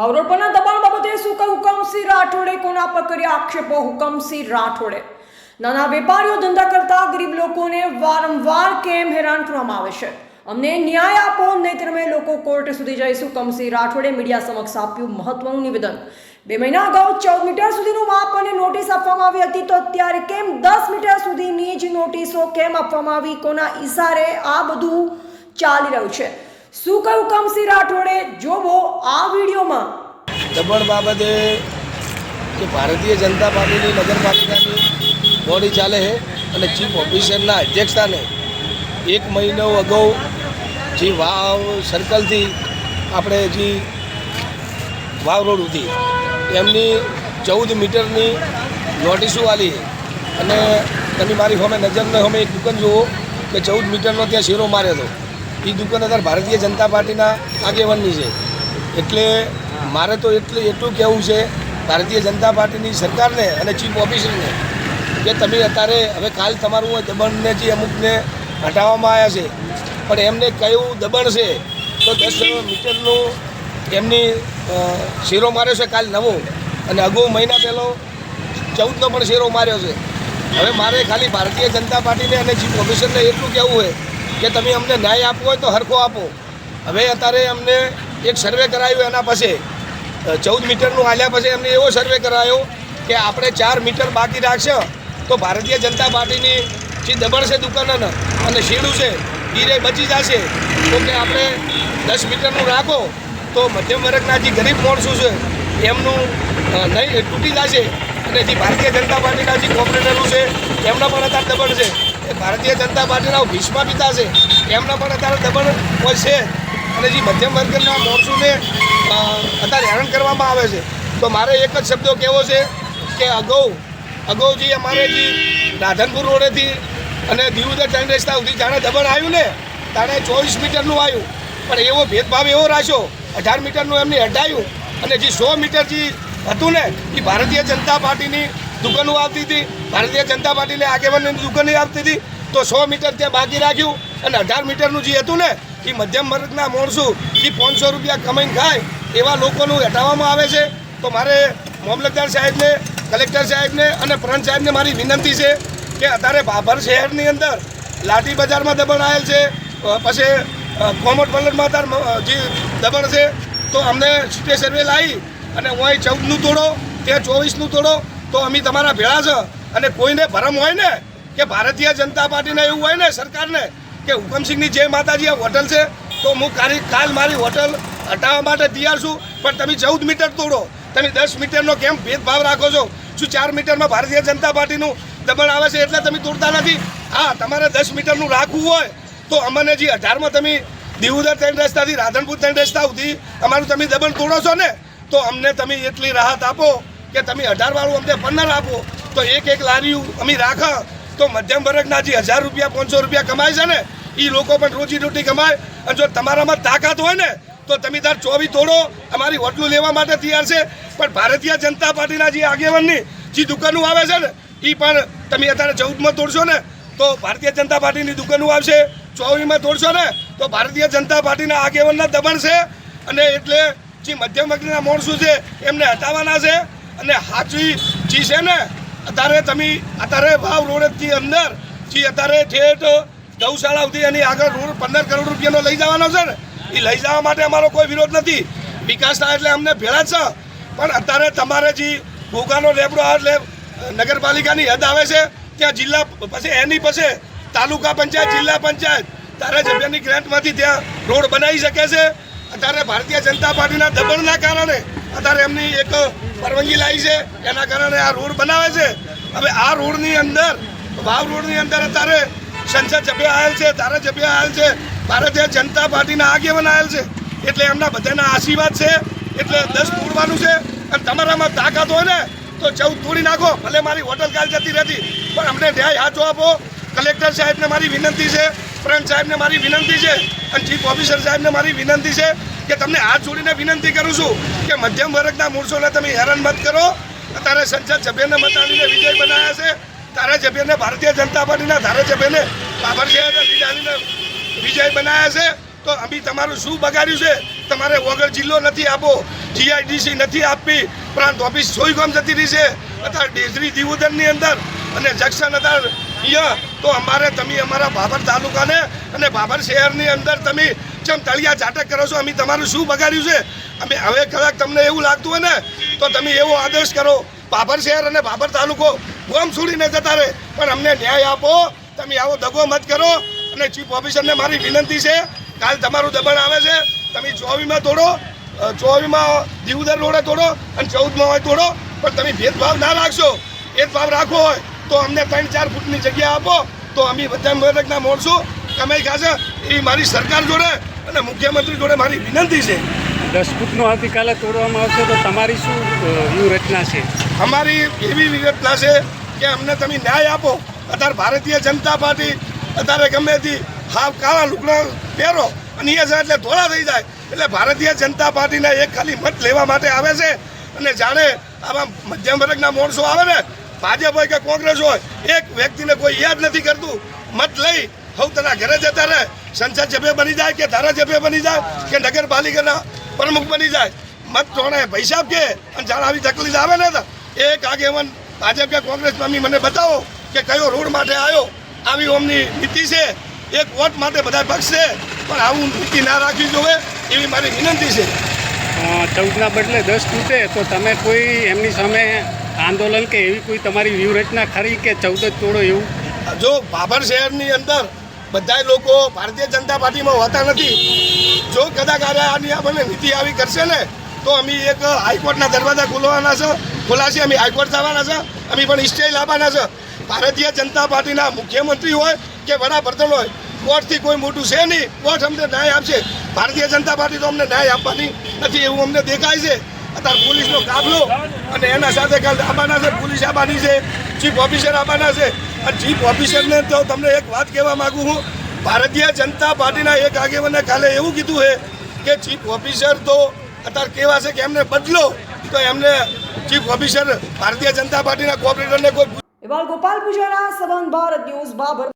વાવરોડ પરના દબાણ બાબતે શું કહ્યું હુકમસિંહ રાઠોડે, કોના પર કર્યા આક્ષેપો? હુકમસિંહ રાઠોડે. નાના વેપારીઓ ધંધા કરતા ગરીબ લોકોને વારંવાર કેમ હેરાન કરવામાં આવે છે? અમને ન્યાય આપો, નહીતર અમે લોકો કોર્ટ સુધી જઈશું. કમસિંહ રાઠોડે મીડિયા સમક્ષ આપ્યું મહત્વનું નિવેદન. બે મહિના અગાઉ ચૌદ મીટર સુધીનું માપ અને નોટિસ આપવામાં આવી હતી, તો અત્યારે કેમ દસ મીટર સુધીની જ નોટિસો કેમ આપવામાં આવી? કોના ઈશારે આ બધું ચાલી રહ્યું છે? શું કહ્યું કમસી રાઠોડે? જોવો આ વિડીયોમાં. દબાણ બાબતે કે ભારતીય જનતા પાર્ટીની નગરપાલિકાની બોડી ચાલે છે અને ચીફ ઓફિસરના અધ્યક્ષતાને એક મહિનો અગાઉ જે વાવ સર્કલથી આપણે જે વાવ રોડ ઉધી એમની ચૌદ મીટરની નોટિસો આલી અને તમે મારી સામે નજરને અમે એક દુકાન જુઓ કે ચૌદ મીટરનો ત્યાં શેરો માર્યો હતો. એ દુકાન અત્યારે ભારતીય જનતા પાર્ટીના આગેવાનની છે. એટલે મારે તો એટલું એટલું કહેવું છે, ભારતીય જનતા પાર્ટીની સરકારને અને ચીફ ઓફિસરને કે તમે અત્યારે હવે કાલ તમારું દબાણને જે અમુકને હટાવવામાં આવ્યા છે, પણ એમને કયું દબાણ છે, તો દસ મીટરનું એમની શેરો માર્યો છે કાલ નવો અને અગાઉ મહિના પહેલો ચૌદનો પણ શેરો માર્યો છે. હવે મારે ખાલી ભારતીય જનતા પાર્ટીને અને ચીફ ઓફિસરને એટલું કહેવું છે કે તમે અમને ન્યાય આપવો હોય તો હરખો આપો. હવે અત્યારે અમને એક સર્વે કરાયો એના પછી. ચૌદ મીટરનું આલ્યા પછી એમને એવો સર્વે કરાયો કે આપણે ચાર મીટર બાકી રાખશે તો ભારતીય જનતા પાર્ટીની જે દબણ છે દુકાનોને અને શેડું છે ધીરે બચી જશે. તો કે આપણે દસ મીટરનું રાખો તો મધ્યમ વર્ગના જે ગરીબ માણસો છે, એમનું નહીં તૂટી જશે. અને જે ભારતીય જનતા પાર્ટીના જે કોર્પોરેટરો છે, એમના પણ અત્યારે દબણ છે. ભારતીય જનતા પાર્ટીના ભીષ્મા પિતા છે. એમના પણ અત્યારે દબણ હોય છે. અને જે મધ્યમ વર્ગના મોરસુને અત્યારે હેરાન કરવામાં આવે છે. તો મારે એક જ શબ્દો કહેવો છે કે અગાઉ અગાઉ જે અમારે જે રાધનપુર રોડેથી અને દીવુદર ટ્રેન રસ્તા સુધી જાણે દબણ આવ્યું ને, તાણે ચોવીસ મીટરનું આવ્યું. પણ એવો ભેદભાવ એવો રાખ્યો, અઢાર મીટરનું એમને હટાયું અને જે સો મીટર જે હતું ને, એ ભારતીય જનતા પાર્ટીની દુકાનો આવતી હતી. ભારતીય જનતા પાર્ટીને આગેવાનની દુકાનો આવતી હતી. તો સો મીટર ત્યાં બાકી રાખ્યું અને અઢાર મીટરનું જે હતું ને, એ મધ્યમ વર્ગના માણસો જે પાંચસો રૂપિયા કમાઈને ખાય એવા લોકોનું હટાવવામાં આવે છે. તો મારે મામલતદાર સાહેબને, કલેક્ટર સાહેબને અને પ્રંત સાહેબને મારી વિનંતી છે કે અત્યારે ભાભર શહેરની અંદર લાઠી બજારમાં દબાણ આવેલ છે. પછી કોમટ વલણમાં અત્યારે જે દબાણ છે, તો અમને સિટી લાવી અને હું ચૌદનું તોડો, ત્યાં ચોવીસનું તોડો તો અમે તમારા ભેળા છે. અને કોઈને ભરમ હોય ને કે ભારતીય જનતા પાર્ટીને એવું હોય ને સરકારને કે હુકમસિંહની જે માતાજી આ હોટલ છે, તો હું કારી કાલ મારી હોટલ હટાવવા માટે તૈયાર છું. પણ તમે ચૌદ મીટર તોડો. તમે દસ મીટરનો કેમ ભેદભાવ રાખો છો? શું ચાર મીટરમાં ભારતીય જનતા પાર્ટીનું દબાણ આવે છે એટલે તમે તોડતા નથી? હા, તમારે દસ મીટરનું રાખવું હોય તો અમને જે અઢારમાં તમે દીવદર ત્રણ રસ્તાથી રાધનપુર ત્રણ રસ્તા સુધી અમારું તમે દબાણ તોડો છો ને, તો અમને તમે એટલી રાહત આપો. કે તમે અઢાર વાળું અમને પંદર આપો, તો એક એક લારી અમે રાખો, તો મધ્યમ વર્ગના જે હજાર રૂપિયા, પાંચસો રૂપિયા કમાય છે ને એ લોકો પણ રોજી રોટી કમાય. અને જો તમારામાં તાકાત હોય ને, તો તમે તાર ચોવી તોડો, અમારી હોટલું લેવા માટે તૈયાર છે. પણ ભારતીય જનતા પાર્ટીના જે આગેવાનની જે દુકાનો આવે છે ને એ પણ તમે અત્યારે ચૌદમાં તોડશો ને, તો ભારતીય જનતા પાર્ટીની દુકાનો આવશે, ચોવીમાં તોડશો ને, તો ભારતીય જનતા પાર્ટીના આગેવાનના દબાણ છે. અને એટલે જે મધ્યમ વર્ગના માણસો છે, એમને હટાવવાના છે. અને સાચી જે છે ને? અત્યારે તમે, અત્યારે ભાવ રોડથી અંદર, જે અત્યારે ઠેઠ ગૌશાળા સુધી એની આગળ રોડ પંદર કરોડ રૂપિયાનો લઈ જવાનો છે ને? એ લઈ જવા માટે અમારો કોઈ વિરોધ નથી. વિકાસ થાય એટલે અમને ભેળા છે. પણ અત્યારે તમારે જે ઘોઘાનો લેબડો આવે એટલે નગરપાલિકાની હદ આવે છે, ત્યાં જિલ્લા પછી એની પછી તાલુકા પંચાયત, જિલ્લા પંચાયત, તારે જગ્યાની ગ્રાન્ટમાંથી ત્યાં રોડ બનાવી શકે છે. અત્યારે ભારતીય જનતા પાર્ટીના દબાણના કારણે અત્યારે એમની એક પરવાનગી લાવી છે, એના કારણે આ રોડ બનાવે છે. હવે આ રોડની અંદર, વાવ રોડની અંદર અત્યારે સંસદ સભ્ય આવેલ છે, ધારાસભ્ય આવેલ છે, ભારતીય જનતા પાર્ટીના આગેવાન આવેલ છે. એટલે એમના બધાના આશીર્વાદ છે, એટલે દસ તોડવાનું છે. અને તમારામાં તાકાત હોય ને, તો ચૌદ તોડી નાખો, ભલે મારી હોટલ કાલ જતી રહેતી. પણ અમને ન્યાય હાચો આપો. કલેક્ટર સાહેબને મારી વિનંતી છે પ્રંત સાહેબને મારી વિનંતી છે અને ચીફ ઓફિસર સાહેબને મારી વિનંતી છે કે તમને હાથ જોડીને વિનંતી કરું છું કે મધ્યમ વર્ગના મૂળસોને તમે હેરાન મત કરો. અત્યારે સંસદ સભ્યને મતાવીને વિજય બનાવ્યા છે. ધારાસભ્યને ભારતીય જનતા પાર્ટીના ધારાસભ્યને બાબર શહેર વિજય બનાવ્યા છે. તો અમે તમારું શું બગાડ્યું છે? તમારે વગર જિલ્લો નથી આપો. જીઆઈડીસી નથી આપવી પ્રાંત ઓફિસ સોયગામ જતી રહી છે. અત્યારે ડેઝરી દિવોદરની અંદર અને જંકશન અત્યારે અહીંયા તો અમારે તમે અમારા ભાભર તાલુકાને અને બાબર શહેરની અંદર તમે જેમ તળિયા ઝાટક કરો છો, અમે તમારું શું બગાડ્યું છે? અમે હવે કદાચ તમને એવું લાગતું હોય ને, તો તમે એવો આદેશ કરો. બાબર શહેર અને ભાભર તાલુકો ગોમ છોડીને જતા રહે, પણ અમને ન્યાય આપો. તમે આવો દગો મત કરો અને ચીફ ઓફિસરને મારી વિનંતી છે, કાલ તમારું દબાણ આવે છે, તમે ચોવીમાં તોડો ચોવીમાં દીવદર રોડે તોડો અને ચૌદમાં હોય તોડો, પણ તમે ભેદભાવ ના રાખશો. ભેદભાવ રાખવો હોય તો અમને ત્રણ ચાર ફૂટની જગ્યા આપો તો અમે બધા મદદના મળશું. કમાઈ ખાશે એ મારી સરકાર જોડે અને મુખ્યમંત્રી જોડે મારી વિનંતી છે. દસ ફૂટનું આવતીકાલે તોડવામાં આવશે તો તમારી શું વ્યૂહરચના છે? અમારી એવી વ્યૂહરચના છે કે અમને તમે ન્યાય આપો. અત્યારે ભારતીય જનતા પાર્ટી અત્યારે ગમે તે હાફ કાળા લુકડા પહેરો અને એ એટલે ધોળા થઈ જાય. એટલે ભારતીય જનતા પાર્ટીના એક ખાલી મત લેવા માટે આવે છે અને જાણે આવા મધ્યમ વર્ગના માણસો આવે ને ભાજપ હોય કે કોંગ્રેસ હોય, એક વ્યક્તિને કોઈ યાદ નથી કરતું. મત લઈ હું તેના ઘરે જતા રહે. સંસદ સભ્ય બની જાય કે ધારાસભ્ય બની જાય કે નગરપાલિકાના પ્રમુખ બની જાય. મત જોણે પૈસા કે અને જાણે આવી તકલીફ આવે ને એક આગેવાન ભાજપ કે કોંગ્રેસ મમ્મી મને બતાવો કે કયો રોડ માટે આવ્યો. આવી ઓમની નીતિ છે. એક વોટ માટે બધા પક્ષ છે, પણ આવું નીતિ ના રાખવી જોઈએ એવી મારી વિનંતી છે. ચૌદના બદલે દસ તૂટે તો તમે કોઈ એમની સામે આંદોલન કે એવી કોઈ તમારી વ્યૂહરચના ખરી કે ચૌદ જ તોડો એવું? જો બાબર શહેરની અંદર બધા લોકો ભારતીય જનતા પાર્ટીમાં હોતા નથી, જો કદાચ આની આપણને નીતિ આવી કરશે ને, તો અમે એક હાઈકોર્ટના દરવાજા ખોલવાના છે, ખોલાશે, અમે હાઈકોર્ટ થવાના છે, અમે પણ સ્ટે લાવવાના છે. ભારતીય જનતા પાર્ટીના મુખ્યમંત્રી હોય કે વડાપ્રધાન હોય, કોર્ટથી કોઈ મોટું છે નહીં, કોર્ટ અમને ન્યાય આપશે. ભારતીય જનતા પાર્ટી તો અમને ન્યાય આપવાની નથી, એવું અમને દેખાય છે. અત્યારે પોલીસનો કાફલો અને એના સાથે કાલ આબાના છે, પોલીસ આબાની છે, ચીફ ઓફિસર આબાના છે. અને ચીફ ઓફિસરને તો તમને એક વાત કહેવા માગું છું, ભારતીય જનતા પાર્ટીના એક આગેવાને કાલે એવું કીધું છે કે ચીફ ઓફિસર તો અત્યારે કેવા છે કે એમને બદલો, તો એમને ચીફ ઓફિસર ભારતીય જનતા પાર્ટીના કોઓપરેટરને કોઈ ગોપાલ પૂજારા ભારત ન્યૂઝ, બાબર